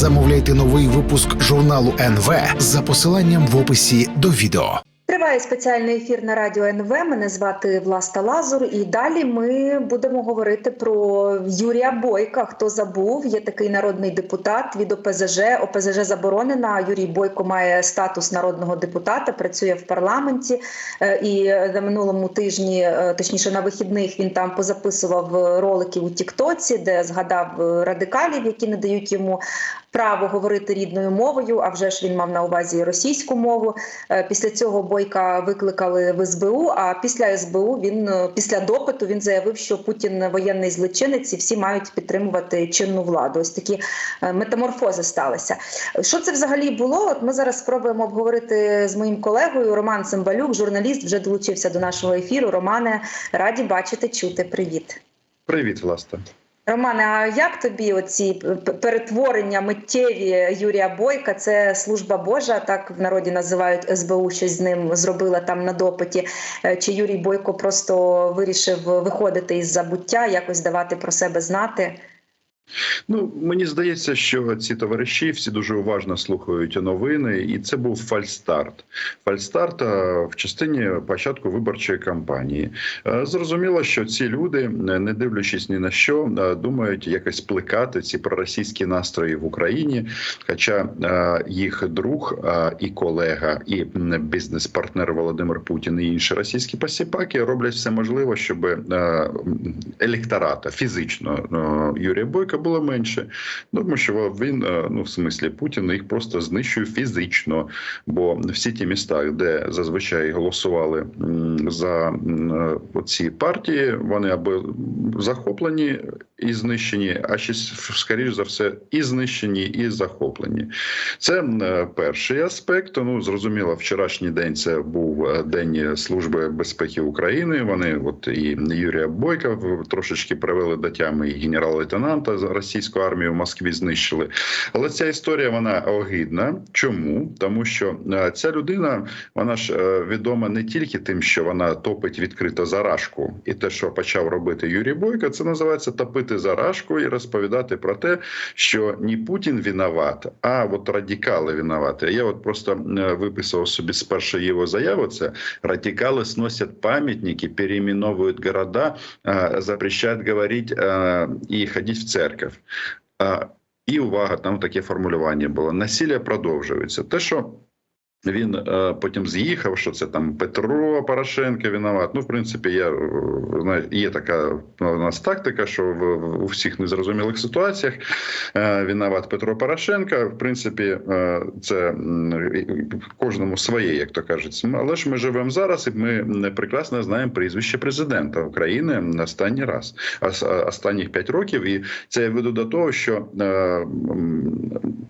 Замовляйте новий випуск журналу НВ за посиланням в описі до відео. Триває спеціальний ефір на радіо НВ. Мене звати Власта Лазур. І далі ми будемо говорити про Юрія Бойка. Хто забув? Є такий народний депутат від ОПЗЖ. ОПЗЖ заборонена. Юрій Бойко має статус народного депутата, працює в парламенті. Е, І на минулому тижні, е, точніше на вихідних, він там позаписував ролики у Тіктоці, де згадав е, радикалів, які не дають йому право говорити рідною мовою. А вже ж він мав на увазі російську мову. Е, Після цього Бойка викликали в СБУ. А після СБУ він е, після допиту він заявив, що Путін воєнний злочинець і всі мають підтримувати чинну владу. Ось такі е, метаморфози сталися. Що це взагалі було? От ми зараз спробуємо обговорити з моїм колегою Роман Цимбалюк, журналіст, вже долучився до нашого ефіру. Романе, раді бачити, чути. Привіт. Привіт, власне. Романе, а як тобі оці перетворення миттєві Юрія Бойка? Це служба Божа, так в народі називають СБУ, щось з ним зробила там на допиті. Е, Чи Юрій Бойко просто вирішив виходити із забуття, якось давати про себе знати? Ну мені здається, що ці товариші всі дуже уважно слухають новини, і це був фальстарт. Фальстарт в частині початку виборчої кампанії. Зрозуміло, що ці люди, не дивлячись ні на що, думають якось плекати ці проросійські настрої в Україні. Хоча їх друг і колега, і бізнес-партнер Володимир Путін і інші російські посіпаки роблять все можливе, щоб електората фізично е, Юрія Бойка було менше. Тому що він, е, ну в смислі Путін, їх просто знищує фізично. Бо всі ті міста, де зазвичай голосували за е, ці партії, вони або захоплені і знищені, а ще скоріш за все, і знищені, і захоплені. Це е, перший аспект. Ну зрозуміло, вчорашній день це був день служби безпеки України. Вони, от і Юрія Бойка, трошечки привели до тями і генерал-лейтенанта з російської армії в Москві знищили. Але ця історія вона огидна. Чому? Тому що е, ця людина вона ж е, відома не тільки тим, що вона топить відкрито зарашку, і те, що почав робити Юрій Бойко, це називається топити зарашку і розповідати про те, що не Путін виноват, а от радикали винуваті. Я от просто е, виписав собі з першої його заяви. Це радикали сносять пам'ятники, переименовують города, запрещають говорити і ходити в церковь. Е, І увага, там таке формулювання було: насилля продовжується. Те, що він е, потім з'їхав, що це там Петро Порошенко винуват. Ну, в принципі, я е, знаю, є така у нас тактика, що в, в у незрозумілих ситуаціях е, винуват Петро Порошенко. В принципі, е, це кожному своє, як то кажуть. Але ж ми живемо зараз, і ми прекрасно знаємо прізвище президента України на останній раз, ос- останніх п'ять років. І це я веду до того, що е,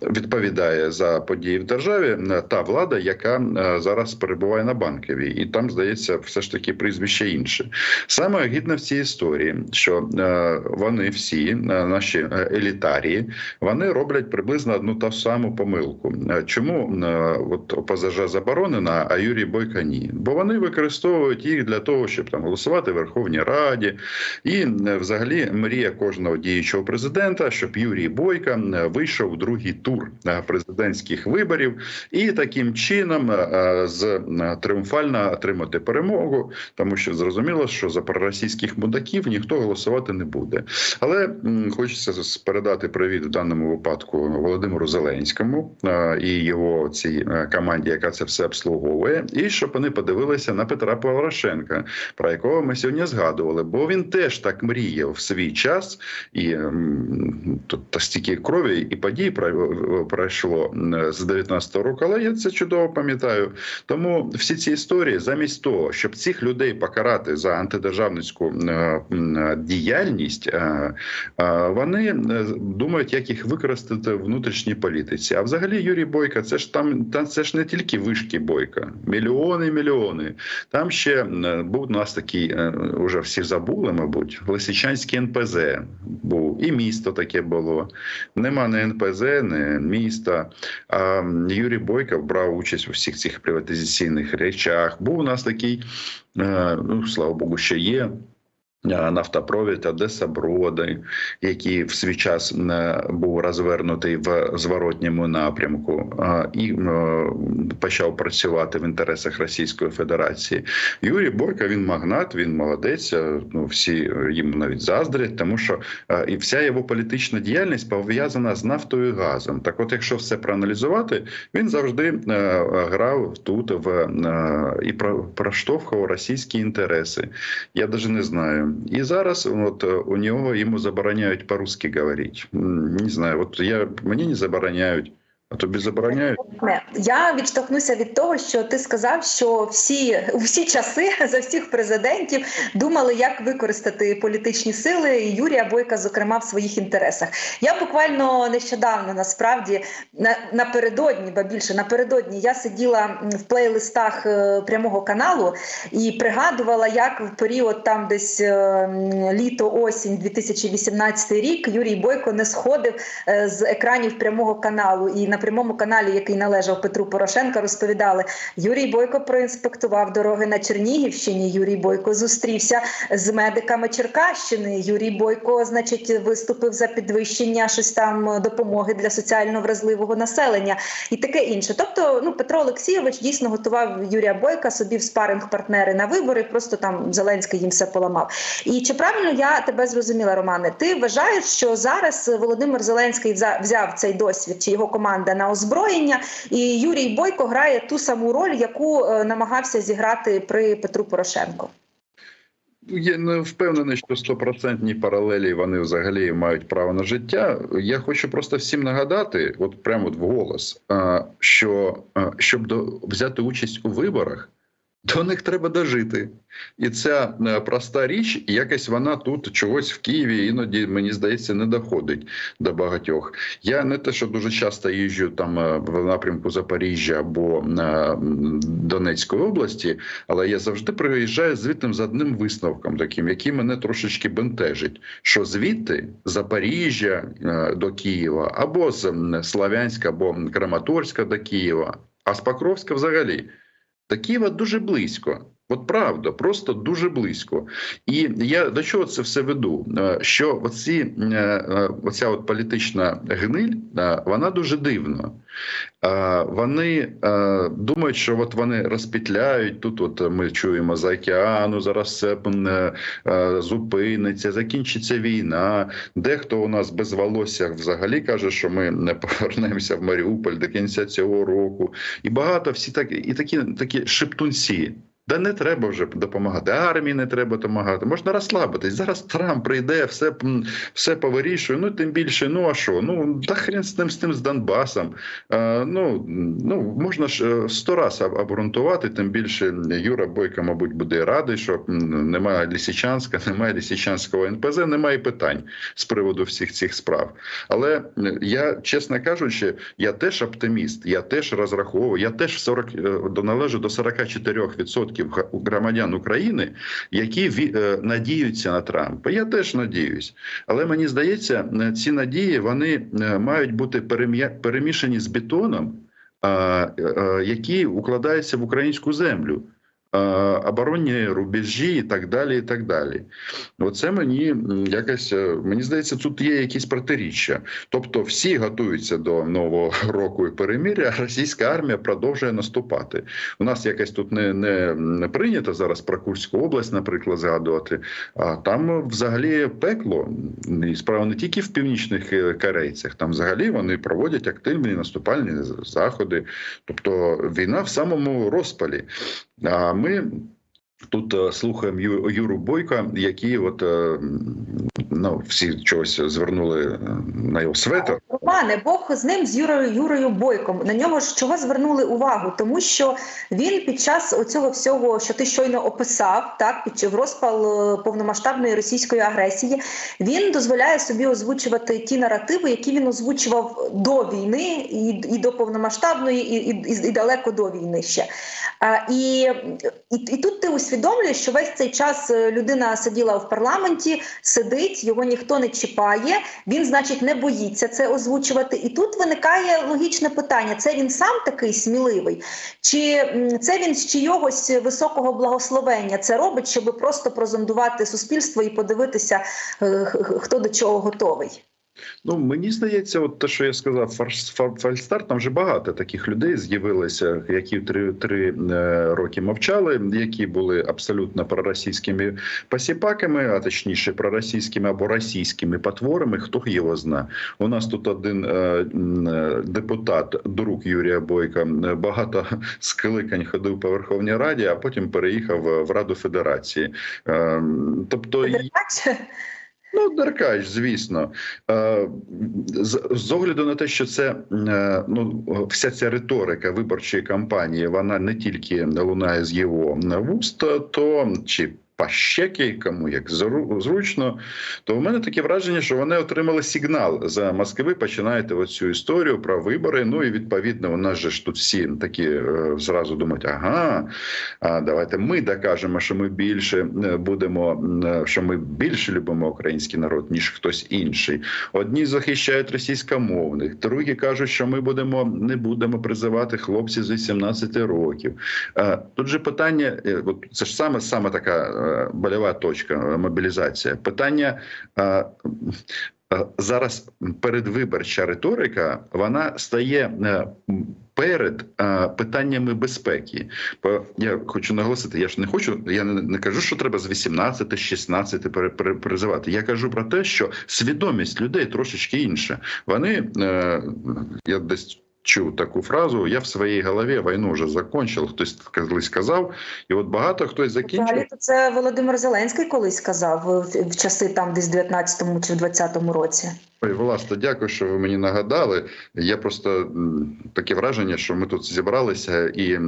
відповідає за події в державі е, та влада, яка е, зараз перебуває на банковій, і там здається, все ж таки прізвище інше. Саме гідне в цій історії, що е, вони всі, е, наші елітарії, вони роблять приблизно одну та саму помилку. Чому от ОПЗЖ заборонена, а Юрій Бойко ні? Бо вони використовують їх для того, щоб там голосувати в Верховній Раді, і взагалі мрія кожного діючого президента, щоб Юрій Бойко е, вийшов у другий тур президентських виборів і таким чином е, з е, тріумфально отримати перемогу, тому що зрозуміло, що за проросійських мудаків ніхто голосувати не буде. Але хочеться передати привіт в даному випадку Володимиру Зеленському е, і його цій е, команді, яка це все обслуговує, і щоб вони подивилися на Петра Порошенка, про якого ми сьогодні згадували, бо він теж так мріяв в свій час, і тут стільки крові і подій про- пройшло з 19-го року, але я це чудово пам'ятаю. Тому всі ці історії, замість того, щоб цих людей покарати за антидержавницьку е, діяльність, е, е, вони е, думають, як їх використати в внутрішній політиці. А взагалі Юрій Бойко, це ж там, це ж не тільки вишки Бойка, мільйони, мільйони. Там ще е, був у нас такий, е, вже всі забули, мабуть, Лисичанський НПЗ був, і місто таке було. Нема не НПЗ, не міста. А Юрій Бойко брав участь у всіх цих приватизаційних речах. Був у нас такий, е, ну слава Богу, ще є. Е, Нафтопровід Одеса Броди, який в свій час е, був розвернутий в зворотньому напрямку е, і почав працювати в інтересах Російської Федерації. Юрій Бойко він магнат, він молодець. Ну всі їм навіть заздрять, тому що і вся його політична діяльність пов'язана з нафтою і газом. Так, от, якщо все проаналізувати, він завжди грав тут в і про- проштовхував російські інтереси. Я навіть не знаю. І зараз от е, у нього йому забороняють по-русски говорити. Не знаю, от я мені не забороняють, а тобі забороняють. Я відштовхнуся від того, що ти сказав, що всі всі часи за всіх президентів думали, як використати політичні сили і Юрія Бойка, зокрема, в своїх інтересах. Я буквально нещодавно насправді на, напередодні, ба більше напередодні, я сиділа в плейлистах е, прямого каналу і пригадувала, як в період там десь е, літо осінь 2018 рік Юрій Бойко не сходив е, з екранів прямого каналу. І на прямому каналі, який належав Петру Порошенка, розповідали, Юрій Бойко проінспектував дороги на Чернігівщині. Юрій Бойко зустрівся з медиками Черкащини. Юрій Бойко, значить, виступив за підвищення щось там допомоги для соціально вразливого населення і таке інше. Тобто, ну Петро Олексійович дійсно готував Юрія Бойка собі в спаринг партнери на вибори. Просто там Зеленський їм все поламав. І чи правильно я тебе зрозуміла, Романе? Ти вважаєш, що зараз Володимир Зеленський взяв цей досвід чи його команда на озброєння, і Юрій Бойко грає ту саму роль, яку е, намагався зіграти при Петру Порошенко? Я не впевнений, що стопроцентні паралелі вони взагалі мають право на життя. Я хочу просто всім нагадати, от прямо от голос, а, що щоб до- взяти участь у виборах, до них треба дожити. І ця е, проста річ, якось вона тут чогось в Києві іноді, мені здається, не доходить до багатьох. Я не те, що дуже часто їжджу там е, в напрямку Запоріжжя або е, м, Донецької області, але я завжди приїжджаю звідти з одним висновком, таким, який мене трошечки бентежить. Що звідти Запоріжжя е, до Києва, або з м, Славянська, або Краматорська до Києва, а з Покровська взагалі. До Києва дуже близько. От правда, просто дуже близько. І я до чого це все веду? Е, Що оці, е, е, оця от політична гниль, вона дуже дивна. Вони думають, що от вони розпітляють. Тут от ми чуємо за океану, зараз все зупиниться, закінчиться війна. Дехто у нас без волосся взагалі каже, що ми не повернемося в Маріуполь до кінця цього року. І багато всі так, і такі, такі шептунці. Да не треба вже допомагати. Армії не треба допомагати. Можна розслабитись. Зараз Трамп прийде, все все повирішує. Ну тим більше, ну а що? Ну та хрен з тим з тим з Донбасом. Е, ну, ну можна ж е, сто раз обґрунтувати. Тим більше Юра Бойко, мабуть, буде радий, що немає Лісичанська, немає Лісичанського НПЗ, немає питань з приводу всіх цих справ. Але я, чесно кажучи, я теж оптиміст, я теж розраховую, я теж 40, е, належу до 44% га- громадян України, які е, надіються на Трампа. Я теж надіюсь. Але мені здається, е, ці надії вони е, мають бути перемішані з бетоном, який укладається в українську землю. Оборонні рубежі і так далі. і так далі. Оце мені якось е, мені здається, тут є якісь протиріччя. Тобто, всі готуються до нового року і перемиря, а російська армія продовжує наступати. У нас якось тут не, не, не прийнято зараз про Курську область, наприклад, згадувати. А там взагалі пекло. І справа не тільки в північних е, корейцях, там взагалі вони проводять активні наступальні заходи. Тобто війна в самому розпалі. А ми тут е, слухаємо Юру Бойка, який от е, ну, всі чогось звернули е, на його светр. Романе, Бог з ним з Юрою Юрою Бойком. На нього ж чого звернули увагу? Тому що він під час оцього всього, що ти щойно описав, так під в розпал повномасштабної російської агресії, він дозволяє собі озвучувати ті наративи, які він озвучував до війни і, і до повномасштабної, і, і, і далеко до війни ще. А, і, і, і тут ти усвідомлюєш, усвідомлює, що весь цей час е, людина сиділа в парламенті, сидить, його ніхто не чіпає. Він, значить, не боїться це озвучувати. І тут виникає логічне питання: це він сам такий сміливий, чи це він з чийогось високого благословення це робить, щоб просто прозондувати суспільство і подивитися, е, хто до чого готовий. Ну мені здається, от те, що я сказав, фальстарт, там вже багато таких людей з'явилося, які три, три е, роки мовчали, які були абсолютно проросійськими посіпаками, а точніше проросійськими або російськими потворами. Хто його зна? У нас тут один е, е, депутат, друг Юрія Бойка, багато скликань ходив по Верховній Раді, а потім переїхав в Раду Федерації. Е, тобто Деркач? Ну, Деркач, звісно. Е, З, огляду на те, що це е, ну вся ця риторика виборчої кампанії, вона не тільки лунає з його вуст, то чи пащеки, кому як зру- зручно, то в мене таке враження, що вони отримали сигнал за Москви. Починаєте оцю історію про вибори. Ну і відповідно, у нас же ж тут всі такі е, зразу думають, ага, а давайте ми докажемо, що ми більше е, будемо, е, що ми більше любимо український народ, ніж хтось інший. Одні захищають російськомовних, другі кажуть, що ми будемо не будемо призивати хлопців з 18 років. Е, Тут же питання, е, це ж саме саме така е, больова точка мобілізація. Питання. Зараз передвиборча риторика вона стає е, перед е, питаннями безпеки. Я хочу наголосити, я ж не хочу, я не, кажу, що треба з 18, 16 пере, пере, призивати. Я кажу про те, що свідомість людей трошечки інша. Вони е, я десь. Чув таку фразу: я в своїй голові війну вже закончив. Хтось колись сказав, і от багато хтось закінчив. Це Володимир Зеленський колись сказав в, в часи там, десь в 19-му чи в 20-му році. Ой, Власне, дякую, що ви мені нагадали. Я просто таке враження, що ми тут зібралися і е,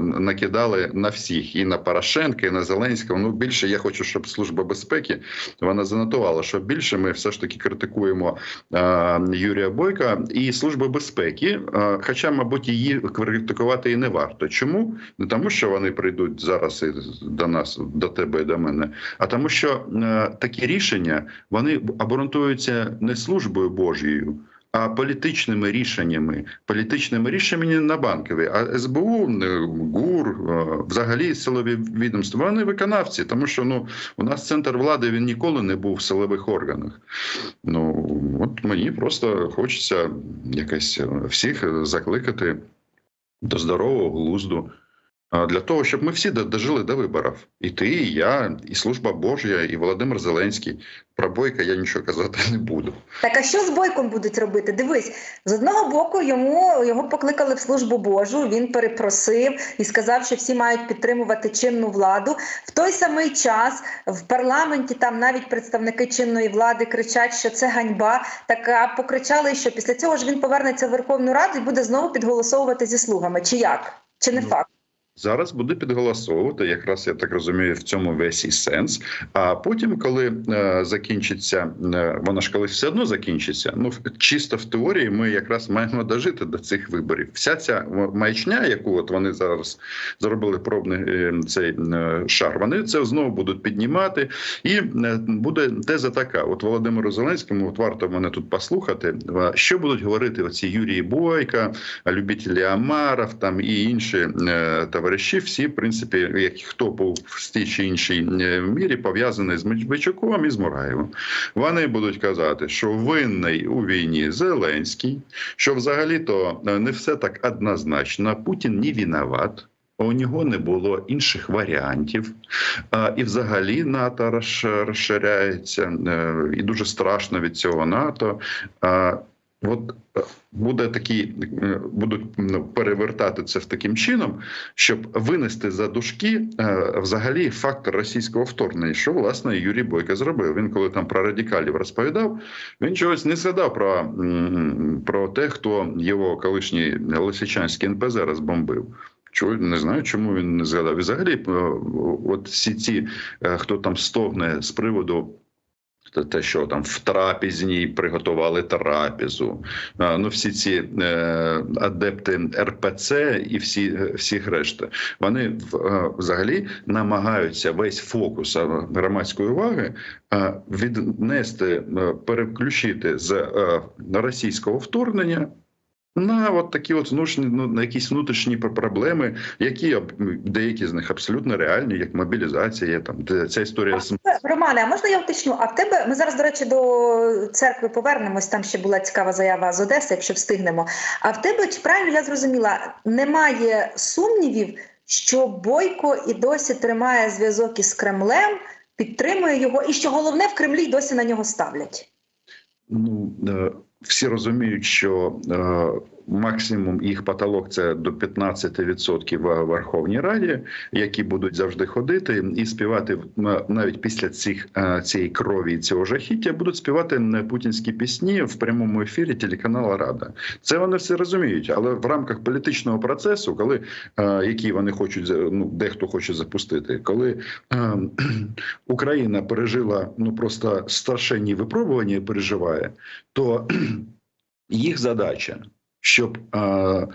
накидали на всіх, і на Порошенка, і на Зеленського. Ну більше я хочу, щоб служба безпеки вона занотувала, що більше ми все ж таки критикуємо е, Юрія Бойка і служби безпеки. Хоча, мабуть, її критикувати і не варто. Чому? Не тому, що вони прийдуть зараз і до нас, до тебе і до мене, а тому, що е, такі рішення вони обґрунтуються не службою Божою, а політичними рішеннями, політичними рішеннями на банкові. А СБУ, е, ГУР, е, взагалі силові відомства, вони виконавці, тому що ну у нас центр влади він ніколи не був в силових органах. Ну от мені просто хочеться якось е, всіх закликати до здорового глузду. А, Для того, щоб ми всі дожили до виборів. І ти, і я, і служба Божя, і Володимир Зеленський. Про Бойка я нічого казати не буду. Так а що з бойком будуть робити? Дивись, з одного боку йому його покликали в службу Божу. Він перепросив і сказав, що всі мають підтримувати чинну владу. В той самий час в парламенті там навіть представники чинної влади кричать, що це ганьба. Так а покричали, що після цього ж він повернеться в Верховну Раду і буде знову підголосовувати зі слугами. Чи як? Чи не Ну, факт? Зараз буде підголосовувати, якраз я так розумію, в цьому весь і сенс. А потім, коли е, закінчиться, е, вона ж колись все одно закінчиться. Ну чисто в теорії, ми якраз маємо дожити до цих виборів. Вся ця маячня, яку от вони зараз зробили пробний е, цей е, шар, вони це знову будуть піднімати. І е, буде теза така: от Володимиру Зеленському, от варто мене тут послухати, е, що будуть говорити оці Юрії Бойка, любителі Амаров там і інші е, товариші, всі, в принципі, як хто був в тій чи іншій мірі пов'язаний з Медведчуком і з Мураєвим. Вони будуть казати, що винний у війні Зеленський, що взагалі-то е, не все так однозначно. Путін не виноват. У нього не було інших варіантів, А, і взагалі НАТО розширяється, е, і дуже страшно від цього НАТО. От е, буде такі, е, будуть ну, перевертати це в таким чином, щоб винести за дужки е, взагалі фактор російського вторгнення, що власне Юрій Бойко зробив. Він коли там про радикалів розповідав, він чогось не згадав про, про те, хто його колишній Лисичанський НПЗ розбомбив. Чого не знаю, чому він не згадав. І взагалі, от всі ці, хто там стогне з приводу Те- що там в трапезній приготували трапезу, ну всі ці е, адепти РПЦ і всі е, всіх решта, вони е, взагалі намагаються весь фокус громадської уваги віднести, переключити з російського вторгнення. На от такі от внутрішні, ну, на якісь внутрішні проблеми, які деякі з них абсолютно реальні, як мобілізація, там ця історія з Романе, а можна я уточню? А в тебе ми зараз, до речі, до церкви повернемось. Там ще була цікава заява з Одеси, якщо встигнемо. А в тебе чи правильно я зрозуміла, немає сумнівів, що Бойко і досі тримає зв'язок із Кремлем, підтримує його, і що головне в Кремлі й досі на нього ставлять. Ну е, всі розуміють, що е, максимум їх потолок це до 15% в Верховній Раді, які будуть завжди ходити і співати навіть після цих е, цієї крові і цього жахіття, будуть співати е, путінські пісні в прямому ефірі телеканалу Рада. Це вони все розуміють, але в рамках політичного процесу, коли е, який вони хочуть ну дехто хоче запустити, коли е, Україна пережила ну просто страшенні випробування, і переживає, то їх задача, щоб е,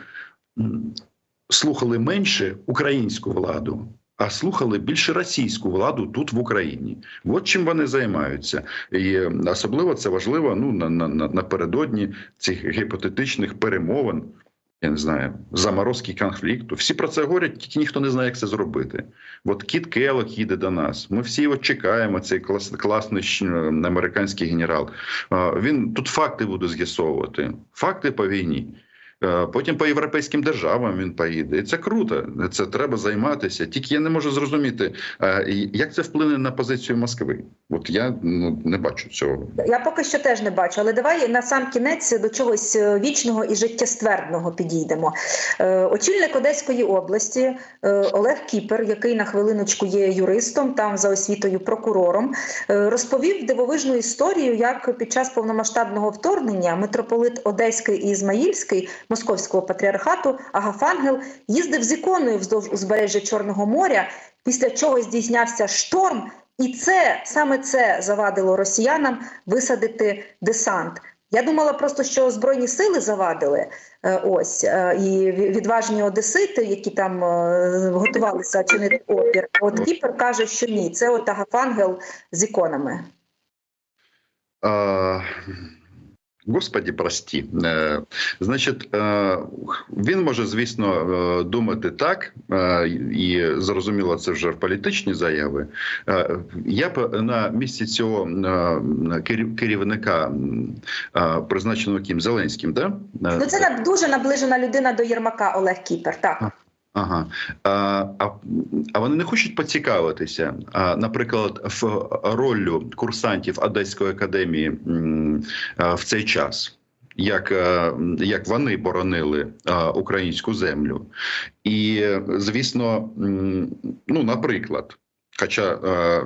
слухали менше українську владу. А слухали більше російську владу тут в Україні. От чим вони займаються, і особливо це важливо ну на, на напередодні цих гіпотетичних перемовин. Я не знаю, заморозки конфлікту. Всі про це говорять, тільки ніхто не знає, як це зробити. От Кіт Келок їде до нас. Ми всі його чекаємо. Цей клас, класний американський генерал. Він тут факти буде з'ясовувати. Факти по війні. Е, Потім по європейським державам він поїде. І це круто. Це треба займатися. Тільки я не можу зрозуміти, е, як це вплине на позицію Москви. От я ну, не бачу цього. Я поки що теж не бачу, але давай на сам кінець до чогось е, вічного і життєствердного підійдемо. Очільник Одеської області Олег Кіпер, який на хвилиночку є юристом, там за освітою прокурором, розповів дивовижну історію, як під час повномасштабного вторгнення митрополит Одеський і Ізмаїльський Московського патріархату Агафангел їздив з іконою вздовж узбережжя Чорного моря, після чого здійснявся шторм. І це саме це завадило росіянам висадити десант. Я думала просто, що збройні сили завадили е, ось е, і відважні одесити, які там е, готувалися чинити опір. От Кіпер каже, що ні, це от Агафангел з іконами. Господі, прості. Е, Значить, е, він може, звісно, е, думати так, і зрозуміло, це вже в політичні заяви. Я б на місці цього керів- керівника, призначеного ким Зеленським, да? Ну це на- дуже наближена людина до Єрмака Олег Кіпер. Так Ага. А, а, вони не хочуть поцікавитися, наприклад, в роллю курсантів Одеської академії в цей час. Як, е, як вони боронили українську землю, і звісно, ну наприклад, хоча е,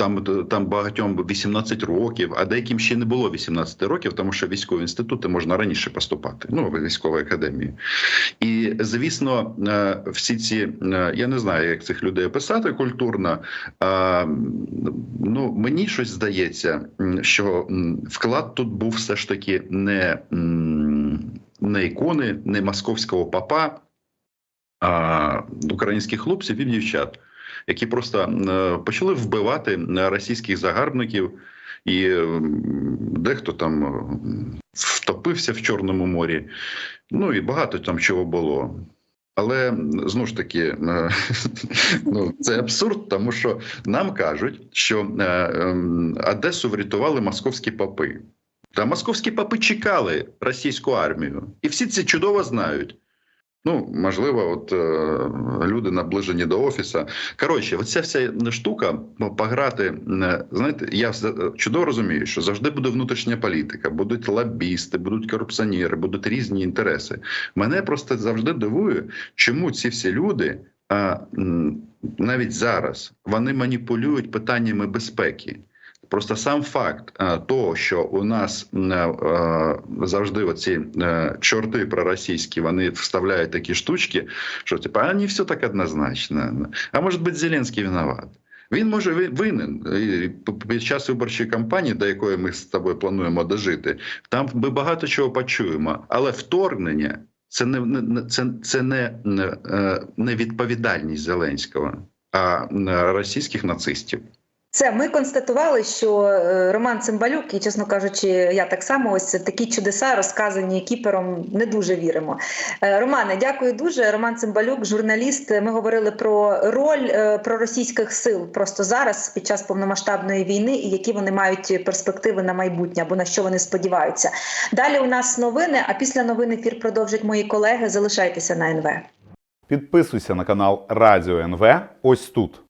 там, там багатьом 18 років, а деяким ще не було 18 років, тому що військові інститути можна раніше поступати. Ну, в військову академію. І звісно, е, всі ці е, я не знаю, як цих людей описати культурно. Ну мені щось здається, що вклад тут був все ж таки не, не ікони, не московського папа, а українських хлопців і дівчат, які просто е, почали вбивати російських загарбників. І дехто там е, втопився в Чорному морі. Ну і багато там чого було. Але знову ж таки, е, ну це абсурд, тому що нам кажуть, що ем, Одесу врятували московські попи. Та московські попи чекали російську армію, і всі це чудово знають. Ну, можливо, от е, люди наближені до офіса. Коротше, оця вся штука ну, пограти. е, Знаєте, я все- чудово розумію, що завжди буде внутрішня політика, будуть лобісти, будуть корупціонери, будуть різні інтереси. Мене просто завжди дивує, чому ці всі люди. А навіть зараз вони маніпулюють питаннями безпеки. Просто сам факт того, що у нас е, завжди оці е, чорти проросійські, вони вставляють такі штучки, що типа, а не все так однозначно. А може бути Зеленський виноват. Він може ви- винен під час виборчої кампанії, до якої ми з тобою плануємо дожити. Там ми багато чого почуємо, але вторгнення це не, це, це не, не, е, відповідальність Зеленського, а е, російських нацистів. Це ми констатували, що е, Роман Цимбалюк, і чесно кажучи, я так само ось такі чудеса, розказані кіпером, не дуже віримо. Е, Романе, дякую дуже. Роман Цимбалюк, журналіст. Ми говорили про роль е, проросійських сил просто зараз, під час повномасштабної війни, і які вони мають перспективи на майбутнє або на що вони сподіваються. Далі у нас новини. А після новин ефір продовжать мої колеги. Залишайтеся на НВ. Підписуйся на канал Радіо НВ ось тут.